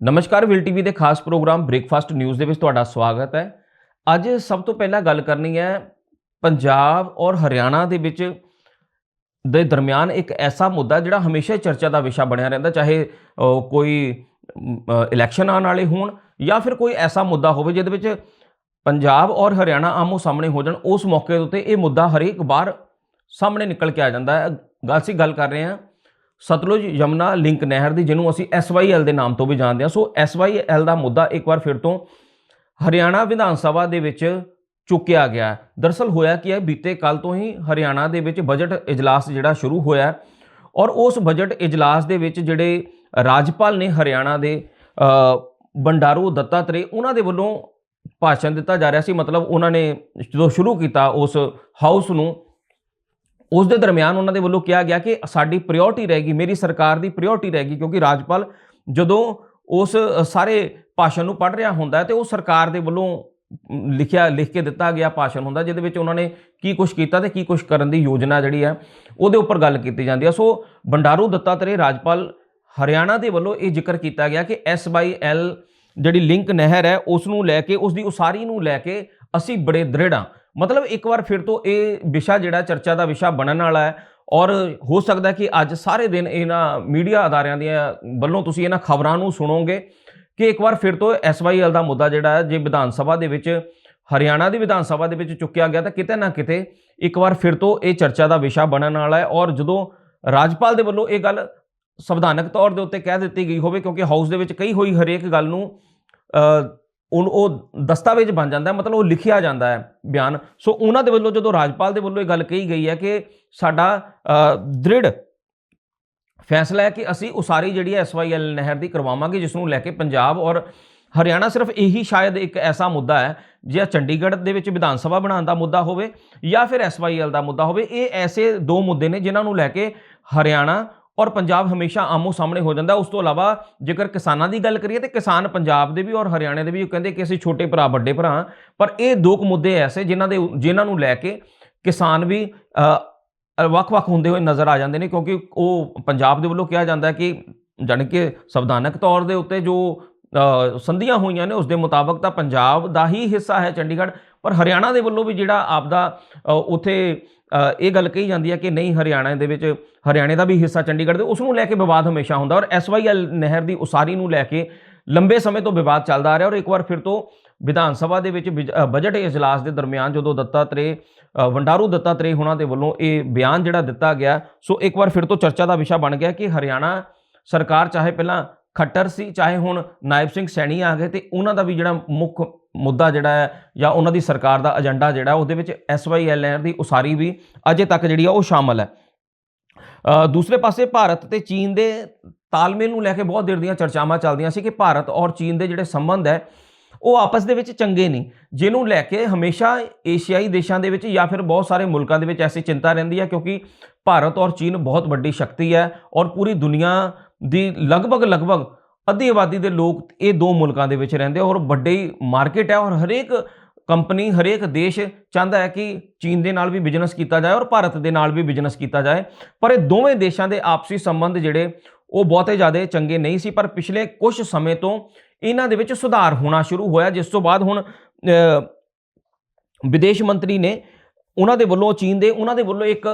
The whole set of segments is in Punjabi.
ਨਮਸਕਾਰ, ਵਿਲ ਟੀਵੀ ਦੇ ਖਾਸ ਪ੍ਰੋਗਰਾਮ ਬ੍ਰੇਕਫਾਸਟ ਨਿਊਜ਼ ਦੇ ਵਿੱਚ ਤੁਹਾਡਾ ਸਵਾਗਤ ਹੈ। ਅੱਜ ਸਭ ਤੋਂ ਪਹਿਲਾਂ ਗੱਲ ਕਰਨੀ ਹੈ ਪੰਜਾਬ ਔਰ ਹਰਿਆਣਾ ਦੇ ਵਿੱਚ ਦੇ ਦਰਮਿਆਨ ਇੱਕ ਐਸਾ ਮੁੱਦਾ ਜਿਹੜਾ ਹਮੇਸ਼ਾ ਚਰਚਾ ਦਾ ਵਿਸ਼ਾ ਬਣਿਆ ਰਹਿੰਦਾ, ਚਾਹੇ ਕੋਈ ਇਲੈਕਸ਼ਨ ਆਉਣ ਵਾਲੇ ਹੋਣ ਜਾਂ ਫਿਰ ਕੋਈ ਐਸਾ ਮੁੱਦਾ ਹੋਵੇ ਜਿਹਦੇ ਵਿੱਚ ਪੰਜਾਬ ਔਰ ਹਰਿਆਣਾ ਆਮੋ ਸਾਹਮਣੇ ਹੋ ਜਾਣ, ਉਸ ਮੌਕੇ ਦੇ ਉੱਤੇ ਇਹ ਮੁੱਦਾ ਹਰੇਕ ਵਾਰ ਸਾਹਮਣੇ ਨਿਕਲ ਕੇ ਆ ਜਾਂਦਾ ਹੈ। ਗੱਲ ਅਸੀਂ ਗੱਲ ਕਰ ਰਹੇ ਹਾਂ ਸਤਲੁਜ ਯਮਨਾ ਲਿੰਕ ਨਹਿਰ ਦੀ, ਜਿਹਨੂੰ ਅਸੀਂ SYL ਦੇ ਨਾਮ ਤੋਂ ਵੀ ਜਾਣਦੇ ਹਾਂ ਸੋ SYL ਦਾ ਮੁੱਦਾ ਇੱਕ ਵਾਰ ਫਿਰ ਤੋਂ ਹਰਿਆਣਾ ਵਿਧਾਨ ਸਭਾ ਦੇ ਵਿੱਚ ਚੁੱਕਿਆ ਗਿਆ ਹੈ। ਦਰਅਸਲ ਹੋਇਆ ਕੀ ਹੈ, ਬੀਤੇ ਕੱਲ ਤੋਂ ਹੀ ਹਰਿਆਣਾ ਦੇ ਵਿੱਚ ਬਜਟ ਇਜਲਾਸ ਜਿਹੜਾ ਸ਼ੁਰੂ ਹੋਇਆ ਔਰ ਉਸ ਬਜਟ ਇਜਲਾਸ ਦੇ ਵਿੱਚ ਜਿਹੜੇ ਰਾਜਪਾਲ ਨੇ ਹਰਿਆਣਾ ਦੇ ਬੰਡਾਰੂ ਦੱਤਾਤਰੇ ਉਹਨਾਂ ਦੇ ਵੱਲੋਂ ਭਾਸ਼ਣ ਦਿੱਤਾ ਜਾ ਰਿਹਾ ਸੀ ਮਤਲਬ ਉਹਨਾਂ ਨੇ ਜਦੋਂ ਸ਼ੁਰੂ ਕੀਤਾ ਉਸ ਹਾਊਸ ਨੂੰ ਉਸ ਦੇ ਦਰਮਿਆਨ ਉਹਨਾਂ ਦੇ ਵੱਲੋਂ ਕਿਹਾ ਗਿਆ ਕਿ ਸਾਡੀ ਪ੍ਰਾਇੋਰਟੀ ਰਹੇਗੀ ਮੇਰੀ ਸਰਕਾਰ ਦੀ ਪ੍ਰਾਇੋਰਟੀ ਰਹੇਗੀ ਕਿਉਂਕਿ ਰਾਜਪਾਲ ਜਦੋਂ ਉਸ ਸਾਰੇ ਭਾਸ਼ਣ ਨੂੰ ਪੜ੍ਹ ਰਿਹਾ ਹੁੰਦਾ ਹੈ ਤੇ ਉਹ ਸਰਕਾਰ ਦੇ ਵੱਲੋਂ ਲਿਖਿਆ, ਲਿਖ ਕੇ ਦਿੱਤਾ ਗਿਆ ਭਾਸ਼ਣ ਹੁੰਦਾ ਜਿਹਦੇ ਵਿੱਚ ਉਹਨਾਂ ਨੇ ਕੀ ਕੁਝ ਕੀਤਾ ਤੇ ਕੀ ਕੁਝ ਕਰਨ ਦੀ ਯੋਜਨਾ ਜਿਹੜੀ ਹੈ, ਉਹਦੇ ਉੱਪਰ ਗੱਲ ਕੀਤੀ ਜਾਂਦੀ ਹੈ। ਸੋ ਬੰਡਾਰੂ ਦੱਤਾਤਰੇ ਰਾਜਪਾਲ ਹਰਿਆਣਾ ਦੇ ਵੱਲੋਂ ਇਹ ਜ਼ਿਕਰ ਕੀਤਾ ਗਿਆ ਕਿ SYL ਜਿਹੜੀ ਲਿੰਕ ਨਹਿਰ ਹੈ, ਉਸ ਨੂੰ ਲੈ ਕੇ, ਉਸ ਦੀ ਉਸਾਰੀ ਨੂੰ ਲੈ ਕੇ ਅਸੀਂ ਬੜੇ ਦ੍ਰਿੜ ਹਾਂ। ਮਤਲਬ ਇੱਕ ਵਾਰ ਫਿਰ ਤੋਂ ਇਹ ਵਿਸ਼ਾ ਜਿਹੜਾ ਚਰਚਾ ਦਾ ਵਿਸ਼ਾ ਬਣਨ ਵਾਲਾ ਹੈ ਔਰ ਹੋ ਸਕਦਾ ਕਿ ਅੱਜ ਸਾਰੇ ਦਿਨ ਇਹਨਾਂ ਮੀਡੀਆ ਅਦਾਰਿਆਂ ਦੀਆਂ ਵੱਲੋਂ ਤੁਸੀਂ ਇਹਨਾਂ ਖਬਰਾਂ ਨੂੰ ਸੁਣੋਗੇ ਕਿ ਇੱਕ ਵਾਰ ਫਿਰ ਤੋਂ SYL ਦਾ ਮੁੱਦਾ ਜਿਹੜਾ ਹੈ, ਜੇ ਵਿਧਾਨ ਸਭਾ ਦੇ ਵਿੱਚ, ਹਰਿਆਣਾ ਦੀ ਵਿਧਾਨ ਸਭਾ ਦੇ ਵਿੱਚ ਚੁੱਕਿਆ ਗਿਆ ਤਾਂ ਕਿਤੇ ਨਾ ਕਿਤੇ ਇੱਕ ਵਾਰ ਫਿਰ ਤੋਂ ਇਹ ਚਰਚਾ ਦਾ ਵਿਸ਼ਾ ਬਣਨ ਵਾਲਾ ਹੈ ਔਰ ਜਦੋਂ ਰਾਜਪਾਲ ਦੇ ਵੱਲੋਂ ਇਹ ਗੱਲ ਸੰਵਿਧਾਨਕ ਤੌਰ ਦੇ ਉੱਤੇ ਕਹਿ ਦਿੱਤੀ ਗਈ ਹੋਵੇ ਕਿਉਂਕਿ ਹਾਊਸ ਦੇ ਵਿੱਚ ਕਈ ਹੋਈ ਹਰੇਕ ਗੱਲ ਨੂੰ ਉਹ ਉਹ ਦਸਤਾਵੇਜ਼ ਬਣ ਜਾਂਦਾ ਮਤਲਬ ਉਹ ਲਿਖਿਆ ਜਾਂਦਾ ਹੈ ਬਿਆਨ। ਸੋ ਉਹਨਾਂ ਦੇ ਵੱਲੋਂ ਜਦੋਂ ਰਾਜਪਾਲ ਦੇ ਵੱਲੋਂ ਇਹ ਗੱਲ ਕਹੀ ਗਈ ਹੈ ਕਿ ਸਾਡਾ ਦ੍ਰਿੜ ਫੈਸਲਾ ਹੈ ਕਿ ਅਸੀਂ ਉਸਾਰੀ ਜਿਹੜੀ ਹੈ ਐਸਵਾਈਐਲ ਨਹਿਰ ਦੀ ਕਰਵਾਵਾਂਗੇ ਜਿਸ ਨੂੰ ਲੈ ਕੇ ਪੰਜਾਬ ਔਰ ਹਰਿਆਣਾ ਸਿਰਫ ਇਹੀ ਸ਼ਾਇਦ ਇੱਕ ਐਸਾ ਮੁੱਦਾ ਹੈ, ਜੇ ਚੰਡੀਗੜ੍ਹ ਦੇ ਵਿੱਚ ਵਿਧਾਨ ਸਭਾ ਬਣਾਉਣ ਦਾ ਮੁੱਦਾ ਹੋਵੇ ਜਾਂ ਫਿਰ ਐਸਵਾਈਐਲ ਦਾ ਮੁੱਦਾ ਹੋਵੇ। ਇਹ ਐਸੇ ਦੋ ਮੁੱਦੇ ਨੇ ਜਿਨ੍ਹਾਂ ਨੂੰ ਲੈ ਕੇ ਹਰਿਆਣਾ ਔਰ ਪੰਜਾਬ ਹਮੇਸ਼ਾ ਆਮੋ ਸਾਹਮਣੇ ਹੋ ਜਾਂਦਾ। ਉਸ ਤੋਂ ਇਲਾਵਾ ਜੇਕਰ ਕਿਸਾਨਾਂ ਦੀ ਗੱਲ ਕਰੀਏ ਤੇ ਕਿਸਾਨ ਪੰਜਾਬ ਦੇ ਵੀ ਔਰ ਹਰਿਆਣੇ ਦੇ ਵੀ ਉਹ ਕਹਿੰਦੇ ਕਿ ਅਸੀਂ ਛੋਟੇ ਭਰਾ ਵੱਡੇ ਭਰਾ ਹਾਂ। ਪਰ ਇਹ ਦੋ ਕੁ ਮੁੱਦੇ ਐਸੇ ਜਿਨ੍ਹਾਂ ਦੇ ਜਿਨ੍ਹਾਂ ਨੂੰ ਲੈ ਕੇ ਕਿਸਾਨ ਵੀ ਵੱਖ-ਵੱਖ ਹੁੰਦੇ ਹੋਏ ਨਜ਼ਰ ਆ ਜਾਂਦੇ ਨੇ। ਕਿਉਂਕਿ ਉਹ ਪੰਜਾਬ ਦੇ ਵੱਲੋਂ ਕਿਹਾ ਜਾਂਦਾ ਕਿ ਜਾਣੀ ਕਿ ਸੰਵਿਧਾਨਕ ਤੌਰ ਦੇ ਉੱਤੇ ਜੋ ਸੰਧੀਆਂ ਹੋਈਆਂ ਨੇ ਉਸ ਦੇ ਮੁਤਾਬਕ ਤਾਂ ਪੰਜਾਬ ਦਾ ਹੀ ਹਿੱਸਾ ਹੈ ਚੰਡੀਗੜ੍ਹ। ਪਰ ਹਰਿਆਣਾ ਦੇ ਵੱਲੋਂ ਵੀ ਜਿਹੜਾ ਆਪਦਾ ਅ, ਉਥੇ ਇਹ ਗੱਲ ਕਹੀ ਜਾਂਦੀ ਹੈ ਕਿ ਨਹੀਂ, ਹਰਿਆਣਾ ਦੇ ਵਿੱਚ, ਹਰਿਆਣੇ ਦਾ ਵੀ ਹਿੱਸਾ ਚੰਡੀਗੜ੍ਹ ਦੇ, ਉਸ ਨੂੰ ਲੈ ਕੇ ਵਿਵਾਦ ਹਮੇਸ਼ਾ ਹੁੰਦਾ ਔਰ ਐਸਵਾਈਐਲ ਨਹਿਰ ਦੀ ਉਸਾਰੀ ਨੂੰ ਲੈ ਕੇ ਲੰਬੇ ਸਮੇਂ ਤੋਂ ਵਿਵਾਦ ਚੱਲਦਾ ਆ ਰਿਹਾ ਔਰ ਇੱਕ ਵਾਰ ਫਿਰ ਤੋਂ ਵਿਧਾਨ ਸਭਾ ਦੇ ਵਿੱਚ ਬਿਜ- ਬਜਟ ਇਜਲਾਸ ਦੇ ਦਰਮਿਆਨ ਜਦੋਂ ਦੱਤਾਤਰੇ ਵੰਡਾਰੂ ਦੱਤਾਤਰੇ ਉਹਨਾਂ ਦੇ ਵੱਲੋਂ ਇਹ ਬਿਆਨ ਜਿਹੜਾ ਦਿੱਤਾ ਗਿਆ, ਸੋ ਇੱਕ ਵਾਰ ਫਿਰ ਤੋਂ ਚਰਚਾ ਦਾ ਵਿਸ਼ਾ ਬਣ ਗਿਆ ਕਿ ਹਰਿਆਣਾ ਸਰਕਾਰ ਚਾਹੇ ਪਹਿਲਾਂ ਖੱਟਰ ਸੀ, ਚਾਹੇ ਹੁਣ ਨਾਇਬ ਸਿੰਘ ਸੈਣੀ ਆ ਗਏ ਤੇ ਉਹਨਾਂ ਦਾ ਵੀ ਜਿਹੜਾ ਮੁੱਖ ਮੁੱਦਾ ਜਿਹੜਾ ਹੈ ਜਾਂ ਉਹਨਾਂ ਦੀ ਸਰਕਾਰ ਦਾ ਏਜੰਡਾ ਜਿਹੜਾ, ਉਹਦੇ ਵਿੱਚ ਐਸਵਾਈਐਲ ਦੀ ਉਸਾਰੀ ਵੀ ਅਜੇ ਤੱਕ ਜਿਹੜੀ ਆ ਉਹ ਸ਼ਾਮਲ ਹੈ। ਦੂਸਰੇ ਪਾਸੇ ਭਾਰਤ ਤੇ ਚੀਨ ਦੇ ਤਾਲਮੇਲ ਨੂੰ ਲੈ ਕੇ ਬਹੁਤ ਦੇਰ ਦੀਆਂ ਚਰਚਾਵਾਂ ਚੱਲਦੀਆਂ ਸੀ ਕਿ ਭਾਰਤ ਔਰ ਚੀਨ ਦੇ ਜਿਹੜੇ ਸੰਬੰਧ ਹੈ, ਉਹ ਆਪਸ ਦੇ ਵਿੱਚ ਚੰਗੇ ਨਹੀਂ। ਜਿਹਨੂੰ ਲੈ ਕੇ ਹਮੇਸ਼ਾ ਏਸ਼ੀਆਈ ਦੇਸ਼ਾਂ ਦੇ ਵਿੱਚ ਜਾਂ ਫਿਰ ਬਹੁਤ ਸਾਰੇ ਮੁਲਕਾਂ ਦੇ ਵਿੱਚ ਐਸੀ ਚਿੰਤਾ ਰਹਿੰਦੀ ਹੈ ਕਿਉਂਕਿ ਭਾਰਤ ਔਰ ਚੀਨ ਬਹੁਤ ਵੱਡੀ ਸ਼ਕਤੀ ਹੈ ਔਰ ਪੂਰੀ ਦੁਨੀਆ ਦੀ ਲਗਭਗ ਲਗਭਗ ਅੱਧੀ ਆਬਾਦੀ ਦੇ ਲੋਕ ਇਹ ਦੋ ਮੁਲਕਾਂ ਦੇ ਵਿੱਚ ਰਹਿੰਦੇ ਔਰ ਵੱਡੀ ਮਾਰਕੀਟ ਹੈ ਔਰ ਹਰੇਕ ਕੰਪਨੀ ਹਰੇਕ ਦੇਸ਼ ਚਾਹੁੰਦਾ ਹੈ ਕਿ ਚੀਨ ਦੇ ਨਾਲ ਵੀ ਬਿਜ਼ਨਸ ਕੀਤਾ ਜਾਏ ਔਰ ਭਾਰਤ ਦੇ ਨਾਲ ਵੀ ਬਿਜ਼ਨਸ ਕੀਤਾ ਜਾਏ। ਪਰ ਇਹ ਦੋਵੇਂ ਦੇਸ਼ਾਂ ਦੇ ਆਪਸੀ ਸੰਬੰਧ ਜਿਹੜੇ ਉਹ ਬਹੁਤੇ ਜ਼ਿਆਦਾ ਚੰਗੇ ਨਹੀਂ ਸੀ, ਪਰ ਪਿਛਲੇ ਕੁਝ ਸਮੇਂ ਤੋਂ ਇਹਨਾਂ ਦੇ ਵਿੱਚ ਸੁਧਾਰ ਹੋਣਾ ਸ਼ੁਰੂ ਹੋਇਆ, ਜਿਸ ਤੋਂ ਬਾਅਦ ਹੁਣ ਵਿਦੇਸ਼ ਮੰਤਰੀ ਨੇ ਉਹਨਾਂ ਦੇ ਵੱਲੋਂ, ਚੀਨ ਦੇ ਉਹਨਾਂ ਦੇ ਵੱਲੋਂ ਇੱਕ